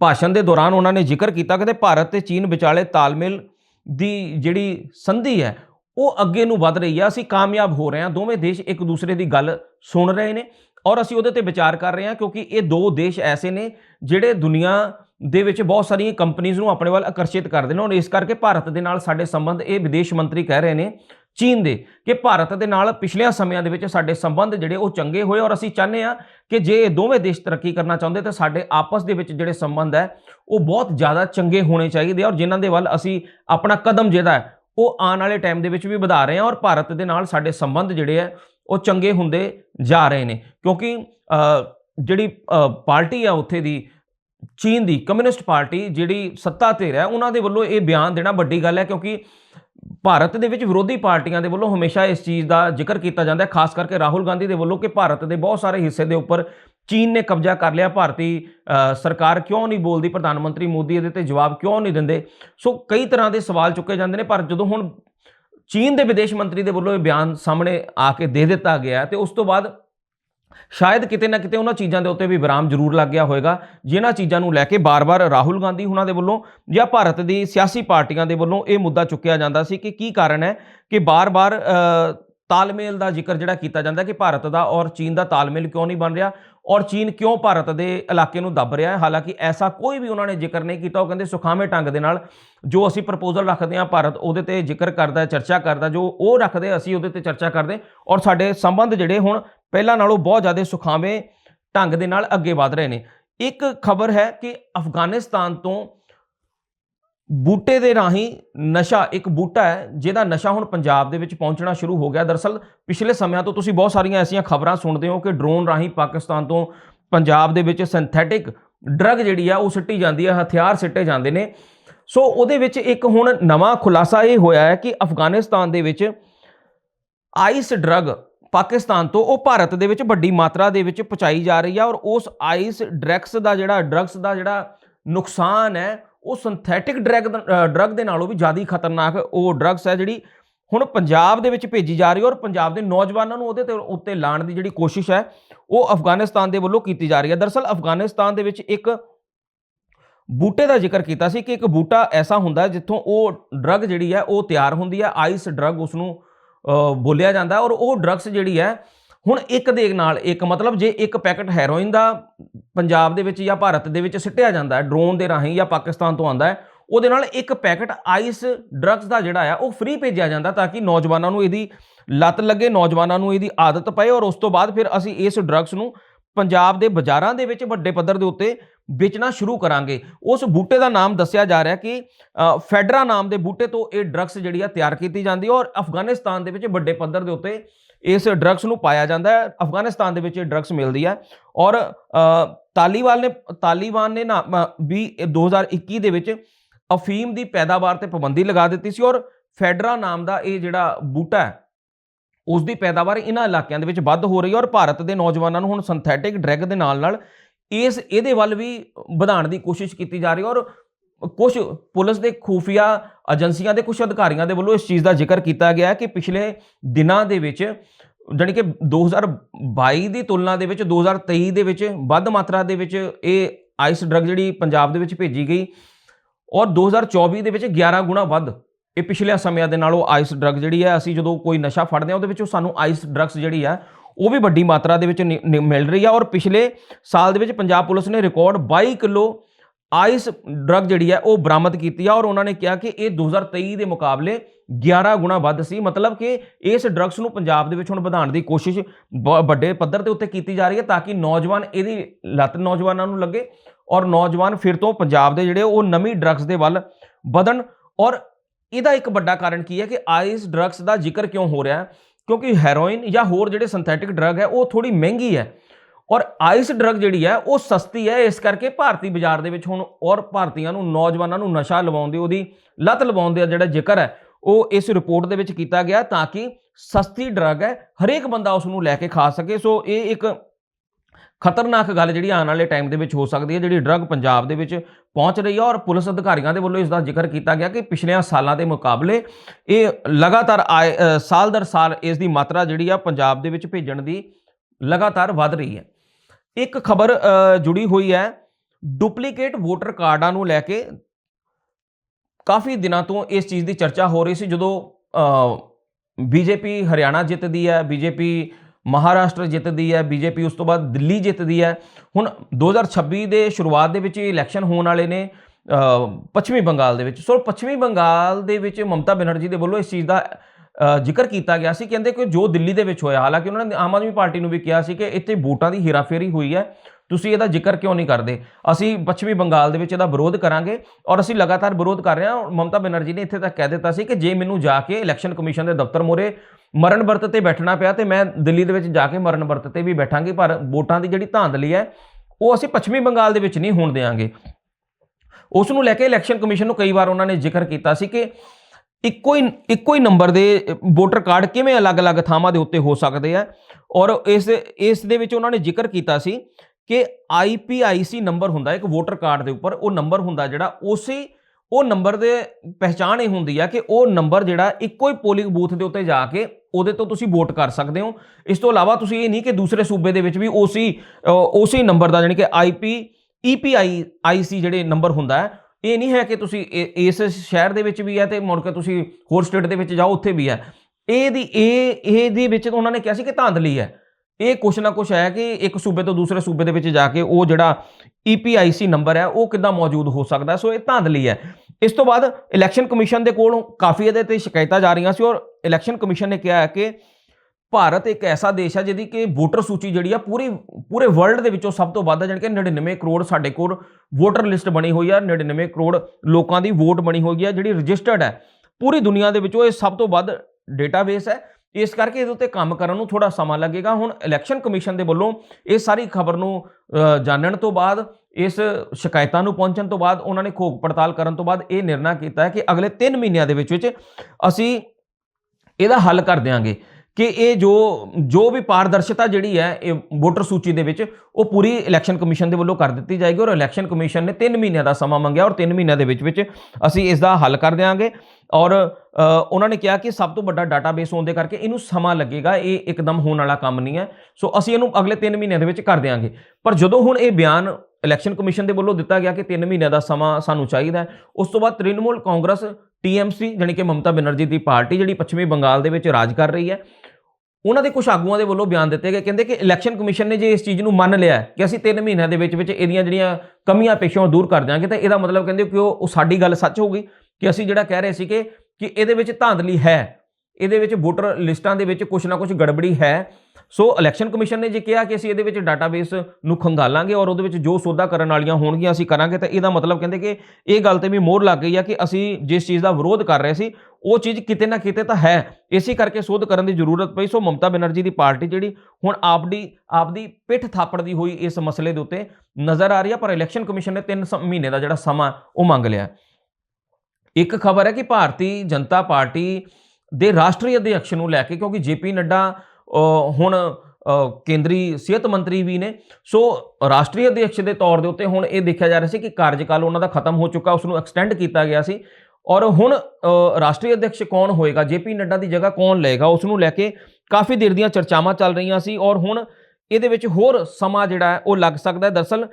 ਭਾਸ਼ਣ ਦੇ ਦੌਰਾਨ ਉਹਨਾਂ ਨੇ ਜ਼ਿਕਰ ਕੀਤਾ ਕਿ ਭਾਰਤ ਤੇ ਚੀਨ ਵਿਚਾਲੇ ਤਾਲਮੇਲ ਦੀ ਜਿਹੜੀ ਸੰਧੀ ਹੈ, ਉਹ ਅੱਗੇ ਨੂੰ ਵਧ ਰਹੀ ਹੈ। ਅਸੀਂ ਕਾਮਯਾਬ ਹੋ ਰਹੇ ਹਾਂ। ਦੋਵੇਂ ਦੇਸ਼ ਇੱਕ ਦੂਸਰੇ ਦੀ ਗੱਲ ਸੁਣ ਰਹੇ ਨੇ ਔਰ ਅਸੀਂ ਉਹਦੇ ਤੇ ਵਿਚਾਰ ਕਰ ਰਹੇ ਹਾਂ ਕਿਉਂਕਿ ਇਹ ਦੋ ਦੇਸ਼ ਐਸੇ ਨੇ ਜਿਹੜੇ ਦੁਨੀਆ ਦੇ ਵਿੱਚ ਬਹੁਤ ਸਾਰੀਆਂ ਕੰਪਨੀਆਂ ਨੂੰ ਆਪਣੇ ਵੱਲ ਆਕਰਸ਼ਿਤ ਕਰਦੇ ਨੇ ਔਰ ਇਸ ਕਰਕੇ ਭਾਰਤ ਦੇ ਨਾਲ ਸਾਡੇ ਸੰਬੰਧ ਇਹ ਵਿਦੇਸ਼ ਮੰਤਰੀ ਕਹਿ ਰਹੇ ਨੇ ਚੀਨ ਦੇ ਕਿ ਭਾਰਤ ਦੇ ਨਾਲ ਪਿਛਲੇ ਸਮਿਆਂ ਦੇ ਵਿੱਚ ਸਾਡੇ ਸੰਬੰਧ ਜਿਹੜੇ ਉਹ ਚੰਗੇ ਹੋਏ ਔਰ ਅਸੀਂ ਚਾਹੁੰਦੇ ਆ ਕਿ ਜੇ ਇਹ ਦੋਵੇਂ ਦੇਸ਼ ਤਰੱਕੀ ਕਰਨਾ ਚਾਹੁੰਦੇ ਤਾਂ ਸਾਡੇ ਆਪਸ ਦੇ ਵਿੱਚ ਜਿਹੜੇ ਸੰਬੰਧ ਹੈ, ਉਹ ਬਹੁਤ ਜ਼ਿਆਦਾ ਚੰਗੇ ਹੋਣੇ ਚਾਹੀਦੇ ਔਰ ਜਿਨ੍ਹਾਂ ਦੇ ਵੱਲ ਅਸੀਂ ਆਪਣਾ ਕਦਮ ਜਿਹੜਾ ਉਹ ਆਉਣ ਵਾਲੇ ਟਾਈਮ ਦੇ ਵਿੱਚ ਵੀ ਵਧਾ ਰਹੇ ਹਾਂ ਔਰ ਭਾਰਤ ਦੇ ਨਾਲ ਸਾਡੇ ਸੰਬੰਧ ਜਿਹੜੇ ਆ ਉਹ ਚੰਗੇ ਹੁੰਦੇ ਜਾ ਰਹੇ ਨੇ। ਕਿਉਂਕਿ ਜਿਹੜੀ ਪਾਰਟੀ ਆ ਉੱਥੇ ਦੀ, ਚੀਨ ਦੀ, ਕਮਿਊਨਿਸਟ ਪਾਰਟੀ ਜਿਹੜੀ ਸੱਤਾ ਤੇ ਹੈ ਉਹਨਾਂ ਦੇ ਵੱਲੋਂ ਇਹ ਬਿਆਨ ਦੇਣਾ ਵੱਡੀ ਗੱਲ ਹੈ ਕਿਉਂਕਿ ਭਾਰਤ ਦੇ ਵਿੱਚ ਵਿਰੋਧੀ ਪਾਰਟੀਆਂ ਦੇ ਵੱਲੋਂ ਹਮੇਸ਼ਾ ਇਸ ਚੀਜ਼ ਦਾ ਜ਼ਿਕਰ ਕੀਤਾ ਜਾਂਦਾ ਹੈ, ਖਾਸ ਕਰਕੇ ਰਾਹੁਲ ਗਾਂਧੀ ਦੇ ਵੱਲੋਂ ਕਿ ਭਾਰਤ ਦੇ ਬਹੁਤ ਸਾਰੇ ਹਿੱਸੇ ਦੇ ਉੱਪਰ ਚੀਨ ਨੇ ਕਬਜ਼ਾ ਕਰ ਲਿਆ। ਭਾਰਤੀ ਸਰਕਾਰ ਕਿਉਂ ਨਹੀਂ ਬੋਲਦੀ? ਪ੍ਰਧਾਨ ਮੰਤਰੀ ਮੋਦੀ ਇਹਦੇ ਤੇ ਜਵਾਬ ਕਿਉਂ ਨਹੀਂ ਦਿੰਦੇ? ਸੋ ਕਈ ਤਰ੍ਹਾਂ ਦੇ ਸਵਾਲ ਚੁੱਕੇ ਜਾਂਦੇ ਨੇ, ਪਰ ਜਦੋਂ ਹੁਣ ਚੀਨ ਦੇ ਵਿਦੇਸ਼ ਮੰਤਰੀ ਦੇ ਵੱਲੋਂ ਇਹ ਬਿਆਨ ਸਾਹਮਣੇ ਆ ਕੇ ਦੇ ਦਿੱਤਾ ਗਿਆ ਤੇ ਉਸ ਤੋਂ ਬਾਅਦ ਸ਼ਾਇਦ ਕਿਤੇ ਨਾ ਕਿਤੇ ਉਹਨਾਂ ਚੀਜ਼ਾਂ ਦੇ ਉੱਤੇ ਵੀ ਵਿਰਾਮ ਜ਼ਰੂਰ ਲੱਗ ਗਿਆ ਹੋਵੇਗਾ, ਜਿਨ੍ਹਾਂ ਚੀਜ਼ਾਂ ਨੂੰ ਲੈ ਕੇ ਬਾਰ-ਬਾਰ ਰਾਹੁਲ ਗਾਂਧੀ ਉਹਨਾਂ ਦੇ ਵੱਲੋਂ ਜਾਂ ਭਾਰਤ ਦੀ ਸਿਆਸੀ ਪਾਰਟੀਆਂ ਦੇ ਵੱਲੋਂ ਇਹ ਮੁੱਦਾ ਚੁੱਕਿਆ ਜਾਂਦਾ ਸੀ ਕਿ ਕੀ ਕਾਰਨ ਹੈ ਕਿ ਬਾਰ-ਬਾਰ ਤਾਲਮੇਲ ਦਾ ਜ਼ਿਕਰ ਜਿਹੜਾ ਕੀਤਾ ਜਾਂਦਾ ਕਿ ਭਾਰਤ ਦਾ ਔਰ ਚੀਨ ਦਾ ਤਾਲਮੇਲ ਕਿਉਂ ਨਹੀਂ ਬਣ ਰਿਹਾ ਔਰ ਚੀਨ ਕਿਉਂ ਭਾਰਤ ਦੇ ਇਲਾਕੇ ਨੂੰ ਦੱਬ ਰਿਹਾ ਹੈ? ਹਾਲਾਂਕਿ ਐਸਾ ਕੋਈ ਵੀ ਉਹਨਾਂ ਨੇ ਜ਼ਿਕਰ ਨਹੀਂ ਕੀਤਾ, ਉਹ ਕਹਿੰਦੇ ਸੁਖਾਵੇਂ ਢੰਗ ਦੇ ਨਾਲ ਜੋ ਅਸੀਂ ਪ੍ਰਪੋਜ਼ਲ ਰੱਖਦੇ ਹਾਂ, ਭਾਰਤ ਉਹਦੇ ਤੇ ਜ਼ਿਕਰ ਕਰਦਾ, ਚਰਚਾ ਕਰਦਾ, ਜੋ ਉਹ ਰੱਖਦੇ, ਅਸੀਂ ਉਹਦੇ ਤੇ ਚਰਚਾ ਕਰਦੇ ਔਰ ਸਾਡੇ ਸੰਬੰਧ ਜਿਹੜੇ ਹੁਣ ਪਹਿਲਾਂ ਨਾਲੋਂ ਬਹੁਤ ਜ਼ਿਆਦਾ ਸੁਖਾਵੇਂ ਢੰਗ ਦੇ ਨਾਲ ਅੱਗੇ ਵਧ ਰਹੇ ਨੇ। ਇੱਕ ਖਬਰ ਹੈ ਕਿ ਅਫਗਾਨਿਸਤਾਨ ਤੋਂ ਬੂਟੇ ਦੇ ਰਾਹੀਂ ਨਸ਼ਾ, ਇੱਕ ਬੂਟਾ ਹੈ ਜਿਹਦਾ ਨਸ਼ਾ ਹੁਣ ਪੰਜਾਬ ਦੇ ਵਿੱਚ ਪਹੁੰਚਣਾ ਸ਼ੁਰੂ ਹੋ ਗਿਆ। ਦਰਅਸਲ ਪਿਛਲੇ ਸਮਿਆਂ ਤੋਂ ਤੁਸੀਂ ਬਹੁਤ ਸਾਰੀਆਂ ਐਸੀਆਂ ਖਬਰਾਂ ਸੁਣਦੇ ਹੋ ਕਿ ਡਰੋਨ ਰਾਹੀਂ ਪਾਕਿਸਤਾਨ ਤੋਂ ਪੰਜਾਬ ਦੇ ਵਿੱਚ ਸਿੰਥੈਟਿਕ ਡਰੱਗ ਜਿਹੜੀ ਆ ਉਹ ਸਿੱਟੀ ਜਾਂਦੀ ਹੈ ਹਥਿਆਰ ਸਿੱਟੇ ਜਾਂਦੇ ਨੇ। ਸੋ ਉਹਦੇ ਵਿੱਚ ਇੱਕ ਹੁਣ ਨਵਾਂ ਖੁਲਾਸਾ ਇਹ ਹੋਇਆ ਹੈ ਕਿ ਅਫਗਾਨਿਸਤਾਨ ਦੇ ਵਿੱਚ ਆਈਸ ਡਰੱਗ ਪਾਕਿਸਤਾਨ ਤੋਂ ਉਹ ਭਾਰਤ ਦੇ ਵਿੱਚ ਵੱਡੀ ਮਾਤਰਾ ਦੇ ਵਿੱਚ ਪਹੁੰਚਾਈ ਜਾ ਰਹੀ ਹੈ ਔਰ ਉਸ ਆਈਸ ਡਰੱਗਸ ਦਾ ਜਿਹੜਾ, ਡਰੱਗਸ ਦਾ ਜਿਹੜਾ ਨੁਕਸਾਨ ਹੈ, ਉਹ ਸਿੰਥੈਟਿਕ ਡਰੱਗ ਡਰੱਗ ਦੇ ਨਾਲੋਂ ਵੀ ਜ਼ਿਆਦਾ ਖਤਰਨਾਕ ਉਹ ਡਰੱਗਸ ਹੈ ਜਿਹੜੀ ਹੁਣ ਪੰਜਾਬ ਦੇ ਵਿੱਚ ਭੇਜੀ ਜਾ ਰਹੀ ਹੈ ਔਰ ਪੰਜਾਬ ਦੇ ਨੌਜਵਾਨਾਂ ਨੂੰ ਉਹਦੇ ਤੇ, ਉੱਤੇ ਲਾਣ ਦੀ ਜਿਹੜੀ ਕੋਸ਼ਿਸ਼ ਹੈ, ਉਹ ਅਫਗਾਨਿਸਤਾਨ ਦੇ ਵੱਲੋਂ ਕੀਤੀ ਜਾ ਰਹੀ ਹੈ। ਦਰਅਸਲ ਅਫਗਾਨਿਸਤਾਨ ਦੇ ਵਿੱਚ ਇੱਕ ਬੂਟੇ ਦਾ ਜ਼ਿਕਰ ਕੀਤਾ ਸੀ ਕਿ ਇੱਕ ਬੂਟਾ ਐਸਾ ਹੁੰਦਾ ਜਿੱਥੋਂ ਉਹ ਡਰੱਗ ਜਿਹੜੀ ਹੈ, ਉਹ ਤਿਆਰ ਹੁੰਦੀ ਹੈ, ਆਈਸ ਡਰੱਗ ਉਸ ਨੂੰ ਬੋਲਿਆ ਜਾਂਦਾ ਔਰ ਉਹ ਡਰੱਗਸ ਜਿਹੜੀ ਹੈ, ਹੁਣ ਇੱਕ ਦੇ ਨਾਲ ਇੱਕ, ਮਤਲਬ ਜੇ ਇੱਕ ਪੈਕਟ ਹੈਰੋਇਨ ਦਾ ਪੰਜਾਬ ਦੇ ਵਿੱਚ ਜਾਂ ਭਾਰਤ ਦੇ ਵਿੱਚ ਸਿੱਟਿਆ ਜਾਂਦਾ ਹੈ ਡਰੋਨ ਦੇ ਰਾਹੀਂ ਜਾਂ ਪਾਕਿਸਤਾਨ ਤੋਂ ਆਉਂਦਾ ਹੈ, ਉਹਦੇ ਨਾਲ ਇੱਕ ਪੈਕਟ ਆਈਸ ਡਰੱਗਸ ਦਾ ਜਿਹੜਾ ਆ, ਉਹ ਫ੍ਰੀ ਭੇਜਿਆ ਜਾਂਦਾ ਤਾਂ ਕਿ ਨੌਜਵਾਨਾਂ ਨੂੰ ਇਹਦੀ ਲੱਤ ਲੱਗੇ, ਨੌਜਵਾਨਾਂ ਨੂੰ ਇਹਦੀ ਆਦਤ ਪਏ ਔਰ ਉਸ ਤੋਂ ਬਾਅਦ ਫਿਰ ਅਸੀਂ ਇਸ ਡਰੱਗਸ ਨੂੰ ਪੰਜਾਬ ਦੇ ਬਾਜ਼ਾਰਾਂ ਦੇ ਵਿੱਚ ਵੱਡੇ ਪੱਧਰ ਦੇ ਉੱਤੇ ਵੇਚਣਾ ਸ਼ੁਰੂ ਕਰਾਂਗੇ। ਉਸ ਬੂਟੇ ਦਾ ਨਾਮ ਦੱਸਿਆ ਜਾ ਰਿਹਾ ਕਿ ਫੈਡਰਾ ਨਾਮ ਦੇ ਬੂਟੇ ਤੋਂ ਇਹ ਡਰੱਗਸ ਜਿਹੜੀ ਆ ਤਿਆਰ ਕੀਤੀ ਜਾਂਦੀ ਹੈ ਔਰ ਅਫਗਾਨਿਸਤਾਨ ਦੇ ਵਿੱਚ ਵੱਡੇ ਪੱਧਰ ਦੇ ਉੱਤੇ ਇਸ ਡਰੱਗਸ ਨੂੰ ਪਾਇਆ ਜਾਂਦਾ ਹੈ। ਅਫਗਾਨਿਸਤਾਨ ਦੇ ਵਿੱਚ ਇਹ ਡਰੱਗਸ ਮਿਲਦੀ ਹੈ ਔਰ ਤਾਲੀਬਾਨ ਨੇ ਤਾਲੀਬਾਨ ਨੇ ਨਾ ਅ, ਵੀ ਇਹ 2021 ਦੇ ਵਿੱਚ ਅਫੀਮ ਦੀ ਪੈਦਾਵਾਰ ਤੇ ਪਾਬੰਦੀ ਲਗਾ ਦਿੱਤੀ ਸੀ ਔਰ ਫੈਡਰਾ ਨਾਮ ਦਾ ਇਹ ਜਿਹੜਾ ਬੂਟਾ ਹੈ ਉਸ ਦੀ ਪੈਦਾਵਾਰ ਇਹਨਾਂ ਇਲਾਕਿਆਂ ਦੇ ਵਿੱਚ ਵੱਧ ਹੋ ਰਹੀ ਹੈ ਔਰ ਭਾਰਤ ਦੇ ਨੌਜਵਾਨਾਂ ਨੂੰ ਹੁਣ ਸਿੰਥੈਟਿਕ ਡਰੱਗ ਦੇ ਨਾਲ ਨਾਲ ਇਸ, ਇਹਦੇ ਵੱਲ ਵੀ ਵਧਾਉਣ ਦੀ ਕੋਸ਼ਿਸ਼ ਕੀਤੀ ਜਾ ਰਹੀ ਹੈ ਔਰ ਕੁਝ ਪੁਲਿਸ ਦੇ ਖੂਫੀਆ ਏਜੰਸੀਆਂ ਦੇ ਕੁਝ ਅਧਿਕਾਰੀਆਂ ਦੇ ਵੱਲੋਂ ਇਸ ਚੀਜ਼ ਦਾ ਜ਼ਿਕਰ ਕੀਤਾ ਗਿਆ ਕਿ ਪਿਛਲੇ ਦਿਨਾਂ ਦੇ ਵਿੱਚ ਜਾਣੀ ਕਿ 2022 ਦੀ ਤੁਲਨਾ ਦੇ ਵਿੱਚ 2023 ਦੇ ਵਿੱਚ ਵੱਧ ਮਾਤਰਾ ਦੇ ਵਿੱਚ ਇਹ ਆਈਸ ਡਰੱਗ ਜਿਹੜੀ ਪੰਜਾਬ ਦੇ ਵਿੱਚ ਭੇਜੀ ਗਈ ਔਰ 2024 ਦੇ ਵਿੱਚ 11 ਗੁਣਾ ਵੱਧ ਇਹ ਪਿਛਲੇ ਸਮਿਆਂ ਦੇ ਨਾਲੋਂ ਆਈਸ ਡਰੱਗ ਜਿਹੜੀ ਹੈ, ਅਸੀਂ ਜਦੋਂ ਕੋਈ ਨਸ਼ਾ ਫੜਦੇ ਹਾਂ, ਉਹਦੇ ਵਿੱਚੋਂ ਸਾਨੂੰ ਆਈਸ ਡਰੱਗਸ ਜਿਹੜੀ ਹੈ ਉਹ ਵੀ ਵੱਡੀ ਮਾਤਰਾ ਦੇ ਵਿੱਚ ਨਿ- ਨਿ- ਮਿਲ ਰਹੀ ਆ ਔਰ ਪਿਛਲੇ ਸਾਲ ਦੇ ਵਿੱਚ ਪੰਜਾਬ ਪੁਲਿਸ ਨੇ ਰਿਕਾਰਡ 22 ਕਿਲੋ ਆਈਸ ਡਰੱਗ ਜਿਹੜੀ ਹੈ ਉਹ ਬਰਾਮਦ ਕੀਤੀ ਆ ਔਰ ਉਹਨਾਂ ਨੇ ਕਿਹਾ ਕਿ ਇਹ 2023 ਦੇ ਮੁਕਾਬਲੇ 11 ਗੁਣਾ ਵੱਧ ਸੀ। ਮਤਲਬ ਕਿ ਇਸ ਡਰੱਗਸ ਨੂੰ ਪੰਜਾਬ ਦੇ ਵਿੱਚ ਹੁਣ ਵਧਾਉਣ ਦੀ ਕੋਸ਼ਿਸ਼ ਬ- ਵੱਡੇ ਪੱਧਰ ਤੇ ਉੱਤੇ ਕੀਤੀ ਜਾ ਰਹੀ ਹੈ ਤਾਂ ਕਿ ਨੌਜਵਾਨ ਇਹਦੀ ਲੱਤ ਨੌਜਵਾਨਾਂ ਨੂੰ ਲੱਗੇ ਔਰ ਨੌਜਵਾਨ ਫਿਰ ਤੋਂ ਪੰਜਾਬ ਦੇ ਜਿਹੜੇ ਉਹ ਨਵੀਂ ਡਰੱਗਸ ਦੇ ਵੱਲ ਵਧਣ। ਔਰ ਇਹਦਾ ਇੱਕ ਵੱਡਾ ਕਾਰਨ ਕੀ ਹੈ ਕਿ ਆਈਸ ਡਰੱਗਸ ਦਾ ਜ਼ਿਕਰ ਕਿਉਂ ਹੋ ਰਿਹਾ? ਹੈ ਕਿਉਂਕਿ ਹੈਰੋਇਨ ਜਾਂ ਹੋਰ ਜਿਹੜੇ ਸਿੰਥੈਟਿਕ ਡਰੱਗ ਹੈ, ਉਹ ਥੋੜੀ ਮਹਿੰਗੀ ਹੈ ਔਰ ਆਈਸ ਡਰੱਗ ਜਿਹੜੀ ਹੈ, ਉਹ ਸਸਤੀ ਹੈ। ਇਸ ਕਰਕੇ ਭਾਰਤੀ ਬਾਜ਼ਾਰ ਦੇ ਵਿੱਚ ਹੁਣ ਔਰ ਭਾਰਤੀਆਂ ਨੂੰ, ਨੌਜਵਾਨਾਂ ਨੂੰ ਨਸ਼ਾ ਲਵਾਉਣ ਦੀ, ਉਹਦੀ ਲਤ ਲਵਾਉਣ ਦਾ ਜਿਹੜਾ ਜ਼ਿਕਰ ਹੈ, ਉਹ ਇਸ ਰਿਪੋਰਟ ਦੇ ਵਿੱਚ ਕੀਤਾ ਗਿਆ ਤਾਂ ਕਿ ਸਸਤੀ ਡਰੱਗ ਹੈ, ਹਰੇਕ ਬੰਦਾ ਉਸ ਨੂੰ ਲੈ ਕੇ ਖਾ ਸਕੇ। ਸੋ ਇਹ ਇੱਕ ਖਤਰਨਾਕ ਗੱਲ ਜਿਹੜੀ ਆਉਣ ਵਾਲੇ ਟਾਈਮ ਦੇ ਵਿੱਚ ਹੋ ਸਕਦੀ ਹੈ, ਜਿਹੜੀ ਡਰੱਗ ਪੰਜਾਬ ਦੇ ਵਿੱਚ ਪਹੁੰਚ ਰਹੀ ਹੈ ਔਰ ਪੁਲਿਸ ਅਧਿਕਾਰੀਆਂ ਦੇ ਵੱਲੋਂ ਇਸ ਦਾ ਜ਼ਿਕਰ ਕੀਤਾ ਗਿਆ ਕਿ ਪਿਛਲੇ ਸਾਲਾਂ ਦੇ ਮੁਕਾਬਲੇ ਇਹ ਲਗਾਤਾਰ ਆਏ- ਸਾਲ ਦਰ ਸਾਲ ਇਸ ਦੀ ਮਾਤਰਾ ਜਿਹੜੀ ਆ ਪੰਜਾਬ ਦੇ ਵਿੱਚ ਭੇਜਣ ਦੀ ਲਗਾਤਾਰ ਵੱਧ ਰਹੀ ਹੈ। ਇੱਕ ਖਬਰ ਜੁੜੀ ਹੋਈ ਹੈ ਡੁਪਲੀਕੇਟ ਵੋਟਰ ਕਾਰਡਾਂ ਨੂੰ ਲੈ ਕੇ ਕਾਫੀ ਦਿਨਾਂ ਤੋਂ ਇਸ ਚੀਜ਼ ਦੀ ਚਰਚਾ ਹੋ ਰਹੀ ਸੀ ਜਦੋਂ ਬੀਜੇਪੀ ਹਰਿਆਣਾ ਜਿੱਤਦੀ ਹੈ, ਬੀਜੇਪੀ ਮਹਾਰਾਸ਼ਟਰ ਜਿੱਤਦੀ ਹੈ, ਬੀਜੇਪੀ ਉਸ ਤੋਂ ਬਾਅਦ ਦਿੱਲੀ ਜਿੱਤਦੀ ਹੈ। ਹੁਣ 2026 ਦੇ ਸ਼ੁਰੂਆਤ ਦੇ ਵਿੱਚ ਇਲੈਕਸ਼ਨ ਹੋਣ ਵਾਲੇ ਨੇ ਪੱਛਮੀ ਬੰਗਾਲ ਦੇ ਵਿੱਚ। ਸੋ ਪੱਛਮੀ ਬੰਗਾਲ ਦੇ ਵਿੱਚ ਮਮਤਾ ਬੈਨਰਜੀ ਦੇ ਵੱਲੋਂ ਇਸ ਚੀਜ਼ ਦਾ ਜ਼ਿਕਰ ਕੀਤਾ ਗਿਆ ਸੀ। ਕਹਿੰਦੇ ਕਿ ਜੋ ਦਿੱਲੀ ਦੇ ਵਿੱਚ ਹੋਇਆ, ਹਾਲਾਂਕਿ ਉਹਨਾਂ ਨੇ ਆਮ ਆਦਮੀ ਪਾਰਟੀ ਨੂੰ ਵੀ ਕਿਹਾ ਸੀ ਕਿ ਇੱਥੇ ਵੋਟਾਂ ਦੀ ਹੇਰਾਫੇਰੀ ਹੋਈ ਹੈ। ਤੁਸੀਂ ਇਹਦਾ ਜ਼ਿਕਰ ਕਿਉਂ ਨਹੀਂ ਕਰਦੇ? ਅਸੀਂ ਪੱਛਮੀ ਬੰਗਾਲ ਦੇ ਵਿੱਚ ਇਹਦਾ ਵਿਰੋਧ ਕਰਾਂਗੇ ਔਰ ਅਸੀਂ ਲਗਾਤਾਰ ਵਿਰੋਧ ਕਰ ਰਹੇ ਹਾਂ। ਮਮਤਾ ਬੈਨਰਜੀ ਨੇ ਇੱਥੇ ਤੱਕ ਕਹਿ ਦਿੱਤਾ ਸੀ ਕਿ ਜੇ ਮੈਨੂੰ ਜਾ ਕੇ ਇਲੈਕਸ਼ਨ ਕਮਿਸ਼ਨ ਦੇ ਦਫ਼ਤਰ ਮੋਰੇ ਮਰਨ ਵਰਤ ਤੇ ਬੈਠਣਾ ਪਿਆ ਤੇ ਮੈਂ ਦਿੱਲੀ ਦੇ ਵਿੱਚ ਜਾ ਕੇ ਮਰਨ ਵਰਤ ਤੇ ਵੀ ਬੈਠਾਂਗੀ, ਪਰ ਵੋਟਾਂ ਦੀ ਜਿਹੜੀ ਧਾਂਦਲੀ ਹੈ, ਉਹ ਅਸੀਂ ਪੱਛਮੀ ਬੰਗਾਲ ਦੇ ਵਿੱਚ ਨਹੀਂ ਹੋਣ ਦੇਵਾਂਗੇ ਉਸ ਨੂੰ ਲੈ ਕੇ ਇਲੈਕਸ਼ਨ ਕਮਿਸ਼ਨ ਨੂੰ ਕਈ ਵਾਰ ਉਹਨਾਂ ਨੇ ਜ਼ਿਕਰ ਕੀਤਾ ਸੀ ਕਿ ਇੱਕੋ ਹੀ ਇੱਕੋ ਹੀ ਨੰਬਰ ਦੇ ਵੋਟਰ ਕਾਰਡ ਕਿਵੇਂ ਅਲੱਗ-ਅਲੱਗ ਥਾਵਾਂ ਦੇ ਉੱਤੇ ਹੋ ਸਕਦੇ ਆ। ਔਰ ਇਸ ਇਸ ਦੇ ਵਿੱਚ ਉਹਨਾਂ ਨੇ ਜ਼ਿਕਰ ਕੀਤਾ ਸੀ ਕਿ ਆਈਪੀਆਈਸੀ ਨੰਬਰ ਹੁੰਦਾ ਇੱਕ ਵੋਟਰ ਕਾਰਡ ਦੇ ਉੱਪਰ, ਉਹ ਨੰਬਰ ਹੁੰਦਾ ਜਿਹੜਾ ਉਸੇ ਉਹ ਨੰਬਰ ਦੇ ਪਹਿਚਾਣ ਇਹ ਹੁੰਦੀ ਆ ਕਿ ਉਹ ਨੰਬਰ ਜਿਹੜਾ ਇੱਕੋ ਹੀ ਪੋਲਿੰਗ ਬੂਥ ਦੇ ਉੱਤੇ ਜਾ ਕੇ ਉਹਦੇ ਤੋਂ ਤੁਸੀਂ ਵੋਟ ਕਰ ਸਕਦੇ ਹੋ। ਇਸ ਤੋਂ ਇਲਾਵਾ ਤੁਸੀਂ ਇਹ ਨਹੀਂ ਕਿ ਦੂਸਰੇ ਸੂਬੇ ਦੇ ਵਿੱਚ ਵੀ ਉਸੇ ਅ, ਉਸੇ ਨੰਬਰ ਦਾ ਜਾਣੀ ਕਿ ਆਈਪੀ ਈਪੀਆਈ ਆਈਸੀ ਜਿਹੜੇ ਨੰਬਰ ਹੁੰਦਾ ਹੈ ਇਹ ਨਹੀਂ ਹੈ ਕਿ ਤੁਸੀਂ ਇਹ- ਇਸ ਸ਼ਹਿਰ ਦੇ ਵਿੱਚ ਵੀ ਹੈ ਤੇ ਮੁੜ ਕੇ ਤੁਸੀਂ ਹੋਰ ਸਟੇਟ ਦੇ ਵਿੱਚ ਜਾਓ ਉੱਥੇ ਵੀ ਹੈ। ਇਹਦੀ ਇਹ ਇਹਦੇ ਵਿੱਚ ਤਾਂ ਉਹਨਾਂ ਨੇ ਕਿਹਾ ਸੀ ਕਿ ਧਾਂਦਲੀ ਹੈ। ਇਹ ਕੁਛ ਨਾ ਕੁਛ ਹੈ ਕਿ ਇੱਕ ਸੂਬੇ ਤੋਂ ਦੂਸਰੇ ਸੂਬੇ ਦੇ ਵਿੱਚ ਜਾ ਕੇ ਉਹ ਜਿਹੜਾ ਈਪੀਆਈਸੀ ਨੰਬਰ ਹੈ, ਉਹ ਕਿੱਦਾਂ ਮੌਜੂਦ ਹੋ ਸਕਦਾ ਸੋ ਇਹ ਧਾਂਦਲੀ ਹੈ। ਇਸ ਤੋਂ ਬਾਅਦ ਇਲੈਕਸ਼ਨ ਕਮਿਸ਼ਨ ਦੇ ਕੋਲੋਂ ਕਾਫੀ ਇਹਦੇ ਤੇ ਸ਼ਿਕਾਇਤਾਂ ਜਾ ਰਹੀਆਂ ਸੀ ਔਰ ਇਲੈਕਸ਼ਨ ਕਮਿਸ਼ਨ ਨੇ ਕਿਹਾ ਹੈ ਕਿ ਭਾਰਤ ਇੱਕ ਐਸਾ ਦੇਸ਼ ਹੈ ਜਿਹਦੀ ਕਿ ਵੋਟਰ ਸੂਚੀ ਜਿਹੜੀ ਆ ਪੂਰੀ, ਪੂਰੇ ਵਰਲਡ ਦੇ ਵਿੱਚੋਂ ਸਭ ਤੋਂ ਵੱਧ ਹੈ ਜਾਣੀ ਕਿ 99 ਕਰੋੜ ਸਾਡੇ ਕੋਲ ਵੋਟਰ ਲਿਸਟ ਬਣੀ ਹੋਈ ਆ 99 ਕਰੋੜ ਲੋਕਾਂ ਦੀ ਵੋਟ ਬਣੀ ਹੋਈ ਹੈ ਜਿਹੜੀ ਰਜਿਸਟਰਡ ਹੈ। ਪੂਰੀ ਦੁਨੀਆ ਦੇ ਵਿੱਚੋਂ ਇਹ ਸਭ ਤੋਂ ਵੱਧ ਡੇਟਾਬੇਸ ਹੈ। ਇਸ ਕਰਕੇ ਇਹਦੇ ਉੱਤੇ ਕੰਮ ਕਰਨ ਨੂੰ ਥੋੜਾ ਸਮਾਂ ਲੱਗੇਗਾ। ਹੁਣ ਇਲੈਕਸ਼ਨ ਕਮਿਸ਼ਨ ਦੇ ਵੱਲੋਂ ਇਹ ਸਾਰੀ ਖਬਰ ਨੂੰ ਜਾਣਨ ਤੋਂ ਬਾਅਦ, ਇਸ ਸ਼ਿਕਾਇਤਾਂ ਨੂੰ ਪਹੁੰਚਣ ਤੋਂ ਬਾਅਦ, ਉਹਨਾਂ ਨੇ ਖੋਜ ਪੜਤਾਲ ਕਰਨ ਤੋਂ ਬਾਅਦ ਇਹ ਨਿਰਣਾ ਕੀਤਾ ਹੈ ਕਿ ਅਗਲੇ 3 ਮਹੀਨਿਆਂ ਦੇ ਵਿੱਚ ਵਿੱਚ ਅਸੀਂ ਇਹਦਾ ਹੱਲ ਕਰ ਦਿਆਂਗੇ। ਕਿ ਇਹ ਜੋ ਜੋ ਵੀ ਪਾਰਦਰਸ਼ਤਾ ਜਿਹੜੀ ਹੈ, ਇਹ ਵੋਟਰ ਸੂਚੀ ਦੇ ਵਿੱਚ, ਉਹ ਪੂਰੀ ਇਲੈਕਸ਼ਨ ਕਮਿਸ਼ਨ ਦੇ ਵੱਲੋਂ ਕਰ ਦਿੱਤੀ ਜਾਏਗੀ ਔਰ ਇਲੈਕਸ਼ਨ ਕਮਿਸ਼ਨ ਨੇ 3 ਮਹੀਨਿਆਂ ਦਾ ਸਮਾਂ ਮੰਗਿਆ ਔਰ 3 ਮਹੀਨਿਆਂ ਦੇ ਵਿੱਚ ਵਿੱਚ ਅਸੀਂ ਇਸ ਦਾ ਹੱਲ ਕਰ ਦਿਆਂਗੇ ਔਰ ਉਹਨਾਂ ਨੇ ਕਿਹਾ ਕਿ ਸਭ ਤੋਂ ਵੱਡਾ ਡਾਟਾਬੇਸ ਹੋਣ ਦੇ ਕਰਕੇ ਇਹਨੂੰ ਸਮਾਂ ਲੱਗੇਗਾ, ਇਹ ਇੱਕਦਮ ਹੋਣ ਵਾਲਾ ਕੰਮ ਨਹੀਂ ਹੈ। ਸੋ ਅਸੀਂ ਇਹਨੂੰ ਅਗਲੇ 3 ਮਹੀਨਿਆਂ ਦੇ ਵਿੱਚ ਕਰ ਦਿਆਂਗੇ। ਪਰ ਜਦੋਂ ਹੁਣ ਇਹ ਬਿਆਨ ਇਲੈਕਸ਼ਨ ਕਮਿਸ਼ਨ ਦੇ ਵੱਲੋਂ ਦਿੱਤਾ ਗਿਆ ਕਿ 3 ਮਹੀਨਿਆਂ ਦਾ ਸਮਾਂ ਸਾਨੂੰ ਚਾਹੀਦਾ ਹੈ, ਉਸ ਤੋਂ ਬਾਅਦ ਤ੍ਰਿਣਮੂਲ ਕਾਂਗਰਸ ਟੀਐਮਸੀ ਜਾਣੀ ਕਿ ਮਮਤਾ ਬੈਨਰਜੀ ਦੀ ਪਾਰਟੀ ਜਿਹੜੀ ਪੱਛਮੀ ਬੰਗਾਲ ਦੇ ਵਿੱਚ ਰਾਜ ਕਰ ਰਹੀ ਹੈ, ਉਹਨਾਂ ਦੇ ਕੁਝ ਆਗੂਆਂ ਦੇ ਵੱਲੋਂ ਬਿਆਨ ਦਿੱਤੇ ਗਏ, ਕਹਿੰਦੇ ਕਿ ਇਲੈਕਸ਼ਨ ਕਮਿਸ਼ਨ ਨੇ ਜੇ ਇਸ ਚੀਜ਼ ਨੂੰ ਮੰਨ ਲਿਆ ਕਿ ਅਸੀਂ 3 ਮਹੀਨਿਆਂ ਦੇ ਵਿੱਚ ਵਿੱਚ ਇਹਦੀਆਂ ਜਿਹੜੀਆਂ ਕਮੀਆਂ ਪੇਸ਼ੀਆਂ ਦੂਰ ਕਰ ਦਿਆਂਗੇ, ਤਾਂ ਇਹਦਾ ਮਤਲਬ ਕਹਿੰਦੇ ਕਿ ਉਹ ਸਾਡੀ ਗੱਲ ਸੱਚ ਹੋ ਗਈ ਕਿ ਅਸੀਂ ਜਿਹੜਾ ਕਹਿ ਰਹੇ ਸੀ ਕਿ ਕਿ ਇਹਦੇ ਵਿੱਚ ਧਾਂਦਲੀ ਹੈ, ਇਹਦੇ ਵਿੱਚ ਵੋਟਰ ਲਿਸਟਾਂ ਦੇ ਵਿੱਚ ਕੁਝ ਨਾ ਕੁਝ ਗੜਬੜੀ ਹੈ ਸੋ ਇਲੈਕਸ਼ਨ ਕਮਿਸ਼ਨ ਨੇ ਜੇ ਕਿਹਾ ਕਿ ਅਸੀਂ ਇਹਦੇ ਵਿੱਚ ਡਾਟਾਬੇਸ ਨੂੰ ਖੰਗਾਲਾਂਗੇ ਔਰ ਉਹਦੇ ਵਿੱਚ ਜੋ ਸੋਧਾ ਕਰਨ ਵਾਲੀਆਂ ਹੋਣਗੀਆਂ ਅਸੀਂ ਕਰਾਂਗੇ, ਤਾਂ ਇਹਦਾ ਮਤਲਬ ਕਹਿੰਦੇ ਕਿ ਇਹ ਗੱਲ ਤੇ ਵੀ ਮੋਹਰ ਲੱਗ ਗਈ ਆ ਕਿ ਅਸੀਂ ਜਿਸ ਚੀਜ਼ ਦਾ ਵਿਰੋਧ ਕਰ ਰਹੇ ਸੀ, ਉਹ ਚੀਜ਼ ਕਿਤੇ ਨਾ ਕਿਤੇ ਤਾਂ ਹੈ। ਇਸੇ ਕਰਕੇ ਸੋਧ ਕਰਨ ਦੀ ਜ਼ਰੂਰਤ ਪਈ। ਸੋ ਮਮਤਾ ਬੈਨਰਜੀ ਦੀ ਪਾਰਟੀ ਜਿਹੜੀ ਹੁਣ ਆਪਦੀ ਆਪਦੀ ਪਿੱਠ ਥਾਪੜਦੀ ਹੋਈ ਇਸ ਮਸਲੇ ਦੇ ਉੱਤੇ ਨਜ਼ਰ ਆ ਰਹੀ ਹੈ ਪਰ ਇਲੈਕਸ਼ਨ ਕਮਿਸ਼ਨ ਨੇ 3 ਮਹੀਨੇ ਦਾ ਜਿਹੜਾ ਸਮਾਂ ਉਹ ਮੰਗ ਲਿਆ। ਇੱਕ ਖਬਰ ਹੈ ਕਿ ਭਾਰਤੀ ਜਨਤਾ ਪਾਰਟੀ ਦੇ ਰਾਸ਼ਟਰੀ ਅਧਿਕਸ਼ ਨੂੰ ਲੈ ਕੇ, ਕਿਉਂਕਿ ਜੇਪੀ ਨੱਡਾ ਹੁਣ ਕੇਂਦਰੀ ਸਿਹਤ ਮੰਤਰੀ ਵੀ ਨੇ। ਸੋ ਰਾਸ਼ਟਰੀ ਅਧਿਕਸ਼ ਦੇ ਤੌਰ ਦੇ ਉੱਤੇ ਹੁਣ ਇਹ ਦੇਖਿਆ ਜਾ ਰਿਹਾ ਸੀ ਕਿ ਕਾਰਜਕਾਲ ਉਹਨਾਂ ਦਾ ਖਤਮ ਹੋ ਚੁੱਕਾ ਉਸ ਨੂੰ ਐਕਸਟੈਂਡ ਕੀਤਾ ਗਿਆ ਸੀ। ਔਰ ਹੁਣ ਰਾਸ਼ਟਰੀ ਅਧਿਕਸ਼ ਕੌਣ ਹੋਏਗਾ ਜੇਪੀ ਨੱਡਾ ਦੀ ਜਗ੍ਹਾ ਕੌਣ ਲਏਗਾ ਉਸ ਨੂੰ ਲੈ ਕੇ ਕਾਫੀ ਦੇਰ ਦੀਆਂ ਚਰਚਾਵਾਂ ਚੱਲ ਰਹੀਆਂ ਸੀ। ਔਰ ਹੁਣ ਇਹਦੇ ਵਿੱਚ ਹੋਰ ਸਮਾਂ ਜਿਹੜਾ ਹੈ, ਉਹ ਲੱਗ ਸਕਦਾ ਹੈ। ਦਰਸਲ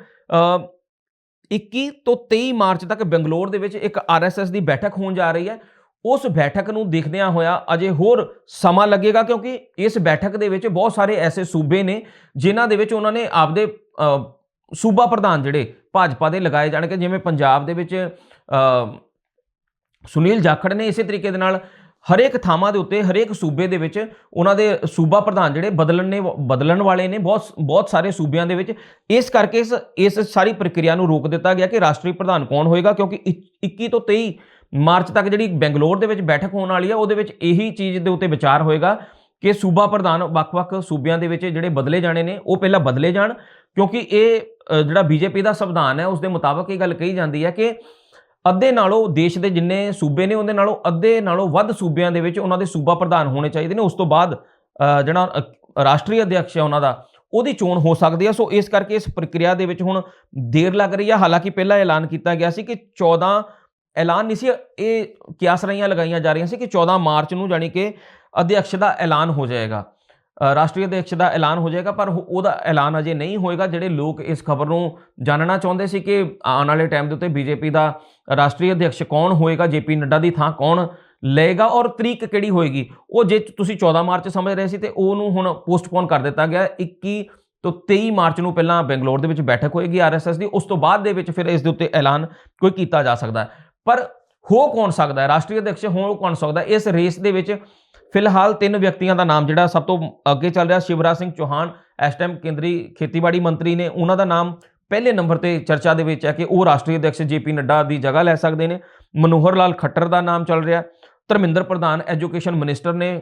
21 ਤੋਂ 23 ਮਾਰਚ ਤੱਕ ਬੰਗਲੌਰ ਦੇ ਵਿੱਚ ਇੱਕ ਆਰਐਸਐਸ ਦੀ ਬੈਠਕ ਹੋਣ ਜਾ ਰਹੀ ਹੈ। ਉਸ ਬੈਠਕ ਨੂੰ ਦੇਖਦਿਆਂ ਹੋਇਆ ਅਜੇ ਹੋਰ ਸਮਾਂ ਲੱਗੇਗਾ ਕਿਉਂਕਿ ਇਸ ਬੈਠਕ ਦੇ ਵਿੱਚ ਬਹੁਤ ਸਾਰੇ ਐਸੇ ਸੂਬੇ ਨੇ ਜਿਨ੍ਹਾਂ ਦੇ ਵਿੱਚ ਉਹਨਾਂ ਨੇ ਆਪਦੇ ਸੂਬਾ ਪ੍ਰਧਾਨ ਜਿਹੜੇ ਭਾਜਪਾ ਦੇ ਲਗਾਏ ਜਾਣਗੇ, ਜਿਵੇਂ ਪੰਜਾਬ ਦੇ ਵਿੱਚ ਸੁਨੀਲ ਜਾਖੜ ਨੇ ਇਸੇ ਤਰੀਕੇ ਦੇ ਨਾਲ ਹਰੇਕ ਥਾਵਾਂ ਦੇ ਉੱਤੇ, ਹਰੇਕ ਸੂਬੇ ਦੇ ਵਿੱਚ ਉਹਨਾਂ ਦੇ ਸੂਬਾ ਪ੍ਰਧਾਨ ਜਿਹੜੇ ਬਦਲਣ ਨੇ, ਬਦਲਣ ਵਾਲੇ ਨੇ ਬਹੁਤ ਬਹੁਤ ਸਾਰੇ ਸੂਬਿਆਂ ਦੇ ਵਿੱਚ। ਇਸ ਕਰਕੇ ਇਸ ਇਸ ਸਾਰੀ ਪ੍ਰਕਿਰਿਆ ਨੂੰ ਰੋਕ ਦਿੱਤਾ ਗਿਆ ਕਿ ਰਾਸ਼ਟਰੀ ਪ੍ਰਧਾਨ ਕੌਣ ਹੋਏਗਾ ਕਿਉਂਕਿ ਇ- 21 ਤੋਂ 23 ਮਾਰਚ ਤੱਕ ਜਿਹੜੀ ਬੈਂਗਲੌਰ ਦੇ ਵਿੱਚ ਬੈਠਕ ਹੋਣ ਵਾਲੀ ਹੈ ਉਹਦੇ ਵਿੱਚ ਇਹੀ ਚੀਜ਼ ਦੇ ਉੱਤੇ ਵਿਚਾਰ ਹੋਏਗਾ ਕਿ ਸੂਬਾ ਪ੍ਰਧਾਨ ਵੱਖ-ਵੱਖ ਸੂਬਿਆਂ ਦੇ ਵਿੱਚ ਜਿਹੜੇ ਬਦਲੇ ਜਾਣੇ ਨੇ ਉਹ ਪਹਿਲਾਂ ਬਦਲੇ ਜਾਣ ਕਿਉਂਕਿ ਇਹ ਅ, ਜਿਹੜਾ ਬੀਜੇਪੀ ਦਾ ਸੰਵਿਧਾਨ ਹੈ ਉਸ ਦੇ ਮੁਤਾਬਕ ਇਹ ਗੱਲ ਕਹੀ ਜਾਂਦੀ ਹੈ ਕਿ ਅੱਧੇ ਨਾਲੋਂ ਦੇਸ਼ ਦੇ ਜਿੰਨੇ ਸੂਬੇ ਨੇ ਉਹਦੇ ਨਾਲੋਂ ਅੱਧੇ ਨਾਲੋਂ ਵੱਧ ਸੂਬਿਆਂ ਦੇ ਵਿੱਚ ਉਹਨਾਂ ਦੇ ਸੂਬਾ ਪ੍ਰਧਾਨ ਹੋਣੇ ਚਾਹੀਦੇ ਨੇ। ਉਸ ਤੋਂ ਬਾਅਦ ਜਿਹੜਾ ਰਾਸ਼ਟਰੀ ਅਧਿਕਸ਼ ਹੈ ਉਹਨਾਂ ਦਾ ਉਹਦੀ ਚੋਣ ਹੋ ਸਕਦੀ ਹੈ। ਸੋ ਇਸ ਕਰਕੇ ਇਸ ਪ੍ਰਕਿਰਿਆ ਦੇ ਵਿੱਚ ਹੁਣ ਦੇਰ ਲੱਗ ਰਹੀ ਹੈ। ਹਾਲਾਂਕਿ ਪਹਿਲਾਂ ਐਲਾਨ ਕੀਤਾ ਗਿਆ ਸੀ ਕਿ 14 ਐਲਾਨ ਨਹੀਂ ਸੀ, ਇਹ ਕਿਆਸ ਰਹੀਆਂ ਲਗਾਈਆਂ ਜਾ ਰਹੀਆਂ ਸੀ ਕਿ 14 ਮਾਰਚ ਨੂੰ ਜਾਣੀ ਕਿ ਅਧਿਕਸ਼ ਦਾ ਐਲਾਨ ਹੋ ਜਾਏਗਾ। ਰਾਸ਼ਟਰੀ ਅਧਿਕਸ਼ ਦਾ ਐਲਾਨ ਹੋ ਜਾਏਗਾ, ਪਰ ਉਹਦਾ ਐਲਾਨ ਅਜੇ ਨਹੀਂ ਹੋਏਗਾ, ਜਿਹੜੇ ਲੋਕ ਇਸ ਖਬਰ ਨੂੰ ਜਾਣਨਾ ਚਾਹੁੰਦੇ ਸੀ ਕਿ ਆਉਣ ਵਾਲੇ ਟਾਈਮ ਦੇ ਉੱਤੇ ਬੀਜੇਪੀ ਦਾ ਰਾਸ਼ਟਰੀ ਅਧਿਕਸ਼ ਕੌਣ ਹੋਏਗਾ ਜੇਪੀ ਨੱਡਾ ਦੀ ਥਾਂ ਕੌਣ ਲਏਗਾ ਔਰ ਤਰੀਕ ਕਿਹੜੀ ਹੋਏਗੀ। ਉਹ ਜੇ ਤੁਸੀਂ 14 ਮਾਰਚ ਸਮਝ ਰਹੇ ਸੀ ਤੇ ਉਹਨੂੰ ਹੁਣ ਪੋਸਟਪੋਨ ਕਰ ਦਿੱਤਾ ਗਿਆ। 21 ਤੋਂ 23 ਮਾਰਚ ਨੂੰ ਪਹਿਲਾਂ ਬੈਂਗਲੌਰ ਦੇ ਵਿੱਚ ਬੈਠਕ ਹੋਏਗੀ ਆਰਐਸਐਸ ਦੀ। ਉਸ ਤੋਂ ਬਾਅਦ ਦੇ ਵਿੱਚ ਫਿਰ ਇਸ ਦੇ ਉੱਤੇ ਐਲਾਨ ਕੋਈ ਕੀਤਾ ਜਾ ਸਕਦਾ। ਹੈ ਪਰ ਹੋ ਕੌਣ ਸਕਦਾ ਹੈ? ਰਾਸ਼ਟਰੀ ਅਧਿਕਸ਼ ਹੋ ਕੌਣ ਸਕਦਾ ਇਸ ਰੇਸ ਦੇ ਵਿੱਚ ਫਿਲਹਾਲ ਤਿੰਨ ਵਿਅਕਤੀਆਂ ਦਾ ਨਾਮ, ਜਿਹੜਾ ਸਭ ਤੋਂ ਅੱਗੇ ਚੱਲ ਰਿਹਾ ਸ਼ਿਵਰਾਜ ਸਿੰਘ ਚੌਹਾਨ, ਇਸ ਟਾਈਮ ਕੇਂਦਰੀ ਖੇਤੀਬਾੜੀ ਮੰਤਰੀ ਨੇ ਉਹਨਾਂ ਦਾ ਨਾਮ ਪਹਿਲੇ ਨੰਬਰ ਤੇ ਚਰਚਾ ਦੇ ਵਿੱਚ ਹੈ ਕਿ ਉਹ ਰਾਸ਼ਟਰੀ ਅਧਿਕਸ਼ ਜੇਪੀ ਨੱਡਾ ਦੀ ਜਗ੍ਹਾ ਲੈ ਸਕਦੇ ਨੇ। ਮਨੋਹਰ ਲਾਲ ਖੱਟਰ ਦਾ ਨਾਮ ਚੱਲ ਰਿਹਾ ਧਰਮਿੰਦਰ ਪ੍ਰਧਾਨ, ਐਜੂਕੇਸ਼ਨ ਮਿਨਿਸਟਰ ਨੇ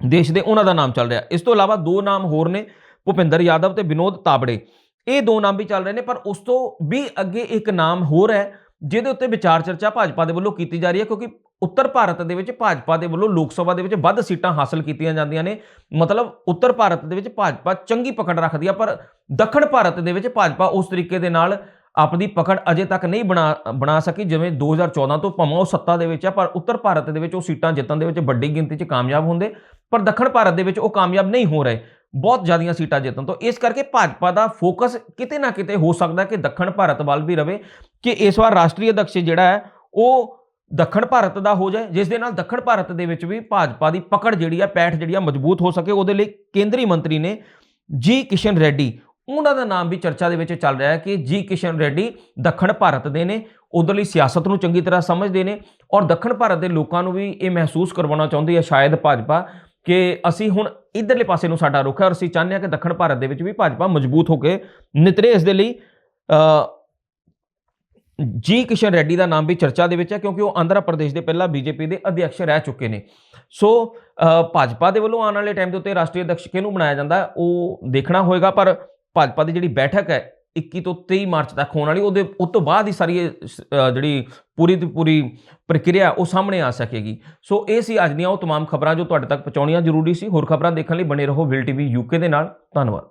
ਦੇਸ਼ ਦੇ ਉਹਨਾਂ ਦਾ ਨਾਮ ਚੱਲ ਰਿਹਾ ਇਸ ਤੋਂ ਇਲਾਵਾ ਦੋ ਨਾਮ ਹੋਰ ਨੇ, ਭੁਪਿੰਦਰ ਯਾਦਵ ਤੇ ਵਿਨੋਦ ਤਾਬੜੇ। ਇਹ ਦੋ ਨਾਮ ਵੀ ਚੱਲ ਰਹੇ ਨੇ, ਪਰ ਉਸ ਤੋਂ ਵੀ ਅੱਗੇ ਇੱਕ ਨਾਮ ਹੋਰ ਹੈ ਜਿਹਦੇ ਉੱਤੇ ਵਿਚਾਰ ਚਰਚਾ ਭਾਜਪਾ ਦੇ ਵੱਲੋਂ ਕੀਤੀ ਜਾ ਰਹੀ ਹੈ, ਕਿਉਂਕਿ ਉੱਤਰ ਭਾਰਤ ਦੇ ਵਿੱਚ ਭਾਜਪਾ ਦੇ ਵੱਲੋਂ ਲੋਕ ਸਭਾ ਦੇ ਵਿੱਚ ਵੱਧ ਸੀਟਾਂ ਹਾਸਲ ਕੀਤੀਆਂ ਜਾਂਦੀਆਂ ਨੇ। ਮਤਲਬ ਉੱਤਰ ਭਾਰਤ ਦੇ ਵਿੱਚ ਭਾਜਪਾ ਚੰਗੀ ਪਕੜ ਰੱਖਦੀ ਆ, ਪਰ ਦੱਖਣ ਭਾਰਤ ਦੇ ਵਿੱਚ ਭਾਜਪਾ ਉਸ ਤਰੀਕੇ ਦੇ ਨਾਲ ਆਪਣੀ ਪਕੜ ਅਜੇ ਤੱਕ ਨਹੀਂ ਬਣਾ ਬਣਾ ਸਕੀ, ਜਿਵੇਂ 2014 ਤੋਂ ਭਾਵੇਂ ਉਹ ਸੱਤਾ ਦੇ ਵਿੱਚ ਆ, ਪਰ ਉੱਤਰ ਭਾਰਤ ਦੇ ਵਿੱਚ ਉਹ ਸੀਟਾਂ ਜਿੱਤਣ ਦੇ ਵਿੱਚ ਵੱਡੀ ਗਿਣਤੀ 'ਚ ਕਾਮਯਾਬ ਹੁੰਦੇ, ਪਰ ਦੱਖਣ ਭਾਰਤ ਦੇ ਵਿੱਚ ਉਹ ਕਾਮਯਾਬ ਨਹੀਂ ਹੋ ਰਹੇ, ਬਹੁਤ ਜ਼ਿਆਦੀਆਂ ਸੀਟਾਂ ਜਿੱਤਣ ਤੋਂ। ਇਸ ਕਰਕੇ ਭਾਜਪਾ ਦਾ ਫੋਕਸ ਕਿਤੇ ਨਾ ਕਿਤੇ ਹੋ ਸਕਦਾ ਕਿ ਦੱਖਣ ਭਾਰਤ ਵੱਲ ਵੀ ਰਵੇ। ਕਿ ਇਸ ਵਾਰ ਰਾਸ਼ਟਰੀ ਅਧਿਕਸ਼ ਜਿਹੜਾ ਹੈ, ਉਹ ਦੱਖਣ ਭਾਰਤ ਦਾ ਹੋ ਜਾਏ, ਜਿਸ ਦੇ ਨਾਲ ਦੱਖਣ ਭਾਰਤ ਦੇ ਵਿੱਚ ਵੀ ਭਾਜਪਾ ਦੀ ਪਕੜ ਜਿਹੜੀ ਆ, ਪੈਠ ਜਿਹੜੀ ਆ, ਮਜ਼ਬੂਤ ਹੋ ਸਕੇ। ਉਹਦੇ ਲਈ ਕੇਂਦਰੀ ਮੰਤਰੀ ਨੇ ਜੀ ਕਿਸ਼ਨ ਰੈੱਡੀ, ਉਹਨਾਂ ਦਾ ਨਾਮ ਵੀ ਚਰਚਾ ਦੇ ਵਿੱਚ ਚੱਲ ਰਿਹਾ ਹੈ ਕਿ ਜੀ ਕਿਸ਼ਨ ਰੈੱਡੀ ਦੱਖਣ ਭਾਰਤ ਦੇ ਨੇ, ਉਧਰਲੀ ਸਿਆਸਤ ਨੂੰ ਚੰਗੀ ਤਰ੍ਹਾਂ ਸਮਝਦੇ ਨੇ ਔਰ ਦੱਖਣ ਭਾਰਤ ਦੇ ਲੋਕਾਂ ਨੂੰ ਵੀ ਇਹ ਮਹਿਸੂਸ ਕਰਵਾਉਣਾ ਚਾਹੁੰਦੀ ਹੈ ਸ਼ਾਇਦ ਭਾਜਪਾ ਕਿ ਅਸੀਂ ਹੁਣ ਇਧਰਲੇ ਪਾਸੇ ਨੂੰ ਸਾਡਾ ਰੁਖ ਹੈ ਔਰ ਅਸੀਂ ਚਾਹੁੰਦੇ ਹਾਂ ਕਿ ਦੱਖਣ ਭਾਰਤ ਦੇ ਵਿੱਚ ਵੀ ਭਾਜਪਾ ਮਜ਼ਬੂਤ ਹੋ ਕੇ ਨਿਤਰੇ ਇਸ ਦੇ ਲਈ ਜੀ ਕਿਸ਼ਨ ਰੈਡੀ ਦਾ ਨਾਮ ਵੀ ਚਰਚਾ ਦੇ ਵਿੱਚ ਹੈ ਕਿਉਂਕਿ ਉਹ ਆਂਧਰਾ ਪ੍ਰਦੇਸ਼ ਦੇ ਪਹਿਲਾਂ ਬੀਜੇਪੀ ਦੇ ਅਧਿਕਸ਼ ਰਹਿ ਚੁੱਕੇ ਨੇ ਸੋ ਅ, ਭਾਜਪਾ ਦੇ ਵੱਲੋਂ ਆਉਣ ਵਾਲੇ ਟਾਈਮ ਦੇ ਉੱਤੇ ਰਾਸ਼ਟਰੀ ਅਧਿਕਸ਼ ਕਿਹਨੂੰ ਬਣਾਇਆ ਜਾਂਦਾ ਹੈ, ਉਹ ਦੇਖਣਾ ਹੋਏਗਾ ਪਰ ਭਾਜਪਾ ਦੀ ਜਿਹੜੀ ਬੈਠਕ ਹੈ 21 ਤੋਂ 23 ਮਾਰਚ ਤੱਕ ਹੋਣ ਵਾਲੀ ਉਹਦੇ ਉਸ ਤੋਂ ਬਾਅਦ ਹੀ ਸਾਰੀ ਇਹ ਸ- ਅ, ਜਿਹੜੀ ਪੂਰੀ ਦੀ ਪੂਰੀ ਪ੍ਰਕਿਰਿਆ ਉਹ ਸਾਹਮਣੇ ਆ ਸਕੇਗੀ ਸੋ ਇਹ ਸੀ ਅੱਜ ਦੀਆਂ ਉਹ तमाम ਖਬਰਾਂ ਜੋ ਤੁਹਾਡੇ ਤੱਕ ਪਹੁੰਚਾਉਣੀਆਂ ਜ਼ਰੂਰੀ ਸੀ ਹੋਰ ਖਬਰਾਂ ਦੇਖਣ ਲਈ ਬਣੇ ਰਹੋ ਵਿਲ ਟੀਵੀ ਯੂਕੇ ਦੇ ਨਾਲ ਧੰਨਵਾਦ